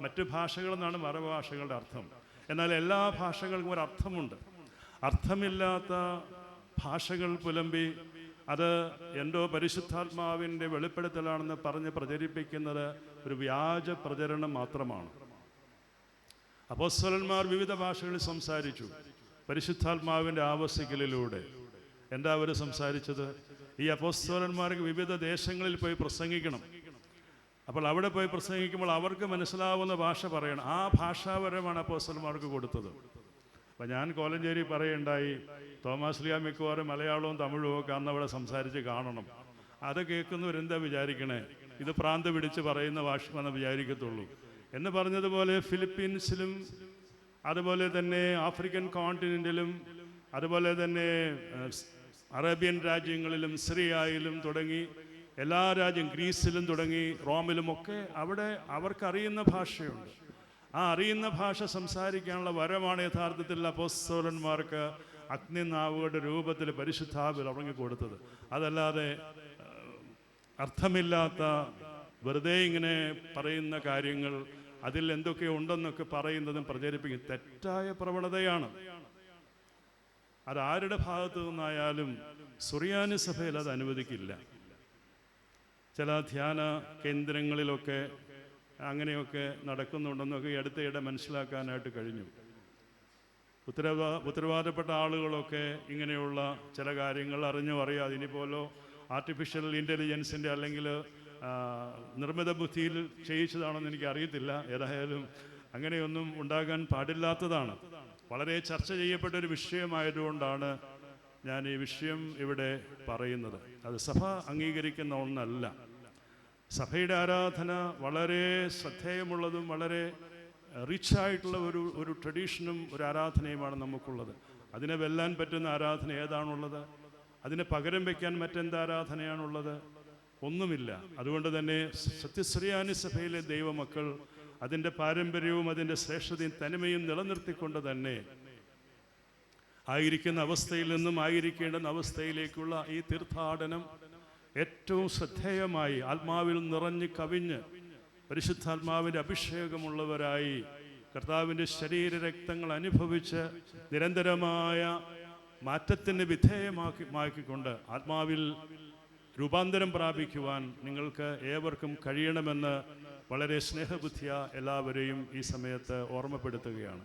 മറ്റ് ഭാഷകളെന്നാണ് മറുഭാഷകളുടെ അർത്ഥം. എന്നാൽ എല്ലാ ഭാഷകൾക്കും ഒരു അർത്ഥമുണ്ട്. അർത്ഥമില്ലാത്ത ഭാഷകൾ പുലമ്പി അത് എന്തോ പരിശുദ്ധാത്മാവിന്റെ വെളിപ്പെടുത്തലാണെന്ന് പറഞ്ഞ് പ്രചരിപ്പിക്കുന്നത് ഒരു വ്യാജ പ്രചരണം മാത്രമാണ്. അപ്പോസ്വലന്മാർ വിവിധ ഭാഷകളിൽ സംസാരിച്ചു. പരിശുദ്ധാത്മാവിന്റെ ആവസിക്കലിലൂടെ. എന്താ അവർ സംസാരിച്ചത്? ഈ അപ്പോസ്വലന്മാർക്ക് വിവിധ ദേശങ്ങളിൽ പോയി പ്രസംഗിക്കണം. അപ്പോൾ അവിടെ പോയി പ്രസംഗിക്കുമ്പോൾ അവർക്ക് മനസ്സിലാവുന്ന ഭാഷ പറയണം. ആ ഭാഷാപരമാണ് അപ്പോസ്തലന്മാർക്ക് കൊടുത്തത്. അപ്പം ഞാൻ കോലഞ്ചേരി പറയുണ്ടായി തോമസ് ലിയ മിക്കവാറും മലയാളവും തമിഴും ഒക്കെ അന്ന് അവിടെ സംസാരിച്ച് കാണണം. അത് കേൾക്കുന്നവരെന്താ വിചാരിക്കണേ? ഇത് പ്രാന്ത് പിടിച്ച് പറയുന്ന ഭാഷമെന്ന് വിചാരിക്കത്തുള്ളൂ. എന്ന് പറഞ്ഞതുപോലെ ഫിലിപ്പീൻസിലും അതുപോലെ തന്നെ ആഫ്രിക്കൻ കോണ്ടിനെന്റിലും അതുപോലെ തന്നെ അറേബ്യൻ രാജ്യങ്ങളിലും സിറിയയിലും തുടങ്ങി എല്ലാ രാജ്യം ഗ്രീസിലും തുടങ്ങി റോമിലുമൊക്കെ അവിടെ അവർക്കറിയുന്ന ഭാഷയുണ്ട്. ആ അറിയുന്ന ഭാഷ സംസാരിക്കാനുള്ള വരമാണ് യഥാർത്ഥത്തിൽ അപ്പോസ്തോലന്മാർക്ക് അഗ്നിനാവുകളുടെ രൂപത്തിൽ പരിശുദ്ധാവിൽ ഉറങ്ങിക്കൊടുത്തത്. അതല്ലാതെ അർത്ഥമില്ലാത്ത വെറുതെ ഇങ്ങനെ പറയുന്ന കാര്യങ്ങൾ അതിൽ എന്തൊക്കെ ഉണ്ടെന്നൊക്കെ പറയുന്നതും പ്രചരിപ്പിക്കും തെറ്റായ പ്രവണതയാണ്. അതാരുടെ ഭാഗത്തു നിന്നായാലും സുറിയാനി സഭയിൽ അത് അനുവദിക്കില്ല. ചില ധ്യാന കേന്ദ്രങ്ങളിലൊക്കെ അങ്ങനെയൊക്കെ നടക്കുന്നുണ്ടെന്നൊക്കെ ഈ അടുത്തയിടെ മനസ്സിലാക്കാനായിട്ട് കഴിഞ്ഞു. ഉത്തരവാ ഉത്തരവാദപ്പെട്ട ആളുകളൊക്കെ ഇങ്ങനെയുള്ള ചില കാര്യങ്ങൾ അറിഞ്ഞോ അറിയാതെ ഇനിപ്പോലോ ആർട്ടിഫിഷ്യൽ ഇന്റലിജൻസിന്റെ അല്ലെങ്കിൽ നിർമ്മിത ബുദ്ധിയിൽ ചെയ്യിച്ചതാണെന്ന് എനിക്ക് അറിയത്തില്ല. ഏതായാലും അങ്ങനെയൊന്നും ഉണ്ടാകാൻ പാടില്ലാത്തതാണ്. വളരെ ചർച്ച ചെയ്യപ്പെട്ട ഒരു വിഷയമായതുകൊണ്ടാണ് ഞാൻ ഈ വിഷയം ഇവിടെ പറയുന്നത്. അത് സഭ അംഗീകരിക്കുന്ന ഒന്നല്ല. സഭയുടെ ആരാധന വളരെ ശ്രദ്ധേയമുള്ളതും വളരെ റിച്ച് ആയിട്ടുള്ള ഒരു ഒരു ട്രഡീഷനും ഒരു ആരാധനയുമാണ് നമുക്കുള്ളത്. അതിനെ വെല്ലാൻ പറ്റുന്ന ആരാധന ഏതാണുള്ളത്? അതിനെ പകരം വയ്ക്കാൻ മറ്റെന്ത് ആരാധനയാണുള്ളത്? ഒന്നുമില്ല. അതുകൊണ്ട് തന്നെ സത്യശ്രീയാനി സഭയിലെ ദൈവമക്കൾ അതിന്റെ പാരമ്പര്യവും അതിന്റെ ശ്രേഷ്ഠതയും തനിമയും നിലനിർത്തിക്കൊണ്ട് തന്നെ ആയിരിക്കുന്ന അവസ്ഥയിൽ നിന്നും ആയിരിക്കേണ്ടുന്ന അവസ്ഥയിലേക്കുള്ള ഈ തീർത്ഥാടനം ഏറ്റവും ശ്രദ്ധേയമായി ആത്മാവിൽ നിറഞ്ഞ് കവിഞ്ഞ് പരിശുദ്ധാത്മാവിന്റെ അഭിഷേകമുള്ളവരായി കർത്താവിന്റെ ശരീര രക്തങ്ങൾ അനുഭവിച്ച് നിരന്തരമായ മാറ്റത്തിന് വിധേയമാക്കി മാക്കിക്കൊണ്ട് ആത്മാവിൽ രൂപാന്തരം പ്രാപിക്കുവാൻ നിങ്ങൾക്ക് ഏവർക്കും കഴിയണമെന്ന് വളരെ സ്നേഹബുദ്ധിയ എല്ലാവരെയും ഈ സമയത്ത് ഓർമ്മപ്പെടുത്തുകയാണ്.